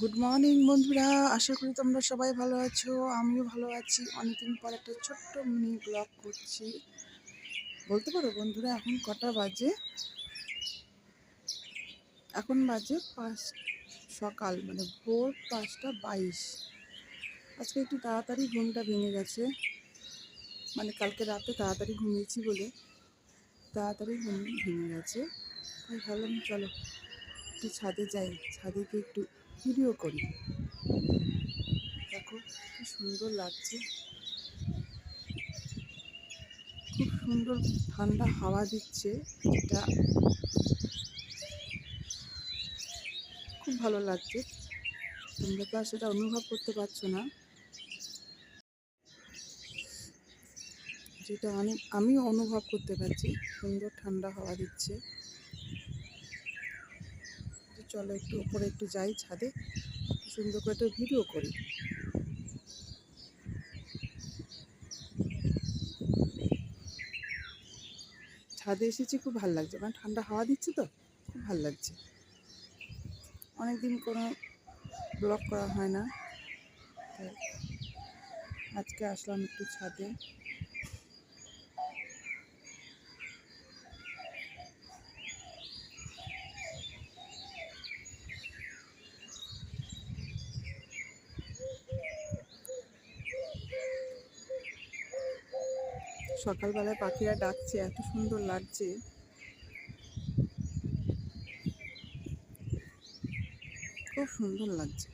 Good morning বন্ধুরা। আশা করি তোমরা সবাই ভালো আছো। আমিও ভালো আছি। অনেকদিন পর একটা ছোট্ট মিনি ব্লগ করছি। বলতে পারো বন্ধুরা, এখন কটা বাজে? এখন বাজে পাঁচ, সকাল মানে ভোর পাঁচটা বাইশ। আজকে একটু তাড়াতাড়ি ঘুমটা ভেঙে গেছে। মানে কালকে রাতে তাড়াতাড়ি ঘুমিয়েছি বলে তাড়াতাড়ি ঘুম ভেঙে গেছে। তাই ভাবলাম, চলো একটু ছাদে যাই। ছাদে একটু ভিডিও করি। দেখো, কি সুন্দর লাগছে। খুব সুন্দর ঠান্ডা হাওয়া দিচ্ছে এটা। খুব ভালো লাগছে। তোমরা তো সেটা অনুভব করতে পারছ না। যেটা অনেক আমিও অনুভব করতে পারছি। সুন্দর ঠান্ডা হাওয়া দিচ্ছে। চলো একটু উপরে একটু যাই ছাদে, সুন্দর করে একটা ভিডিও করি। ছাদে এসেছি, খুব ভালো লাগছে। মানে ঠান্ডা হাওয়া দিচ্ছে তো, খুব ভালো লাগছে। অনেকদিন কোনো ব্লগ করা হয় না। আজকে আসলাম একটু ছাদে। সকালবেলায় পাখিরা ডাকছে, এত সুন্দর লাগছে। খুব সুন্দর লাগছে।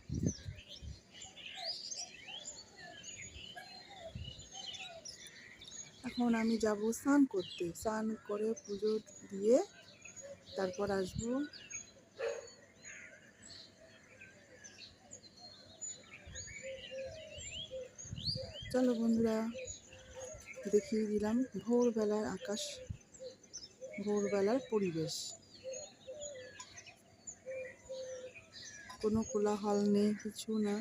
এখন আমি যাব স্নান করতে। স্নান করে পুজো দিয়ে তারপর আসব। চলো বন্ধুরা। দেখিয়ে দিলাম ভোরবেলার আকাশ ভোরবেলার পরিবেশ। কোনো কোলাহল নেই কিছু না।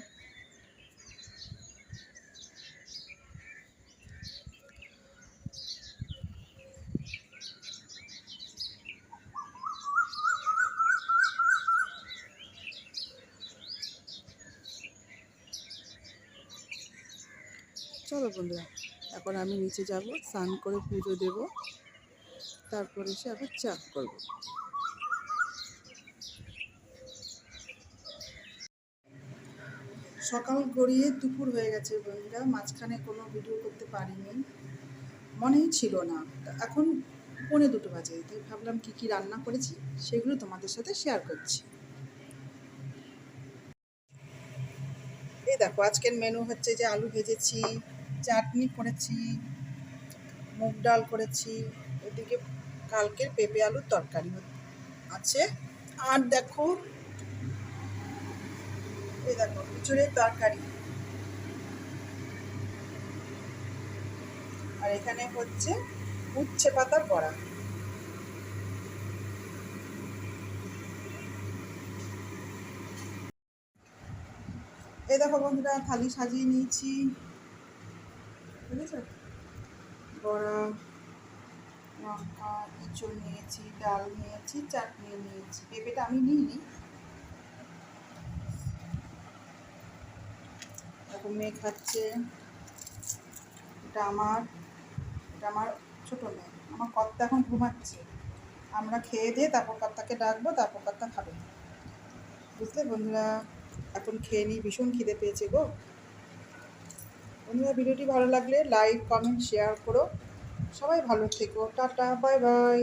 চলো বন্ধুরা এখন আমি নিচে যাব, স্নান করে পুজো দেব। তারপরে এসে আবার চা করব। সকাল গড়িয়ে দুপুর হয়ে গেছে বন্ধুরা, মাঝখানে কোনো ভিডিও করতে পারিনি। মনেই ছিল না। এখন পৌনে দুটো বাজে, তাই ভাবলাম কি কি রান্না করেছি সেগুলো তোমাদের সাথে শেয়ার করছি। এই দেখো, আজকের মেনু হচ্ছে যে আলু ভেজেছি চাটনি করেছি, মুগ ডাল করেছি এদিকে কালকের পেঁপে আলুর তরকারি আছে। আর দেখো, এই দেখো, খিচুড়ির তরকারি। আর এখানে হচ্ছে উচ্ছে পাতার বড়া। এই দেখো বন্ধুরা, থালি সাজিয়ে নিয়েছি। বড়া, লঙ্কা, এঁচড় নিয়েছি, ডাল নিয়েছি, চাটনি নিয়েছি। পেঁপেটা আমি নিইনি। এখন মেয়ে খাচ্ছে। এটা আমার এটা আমার ছোটো মেয়ে। আমার কর্তা এখন ঘুমাচ্ছে। আমরা খেয়ে দিয়ে তারপর কর্তাকে ডাকবো, তারপর কর্তা খাবে। বুঝলে বন্ধুরা? এখন খেয়ে নিই ভীষণ খিদে পেয়েছে গো। বন্ধুরা ভিডিওটি ভালো লাগলে লাইক কমেন্ট শেয়ার করো। সবাই ভালো থেকো। Tata bye bye.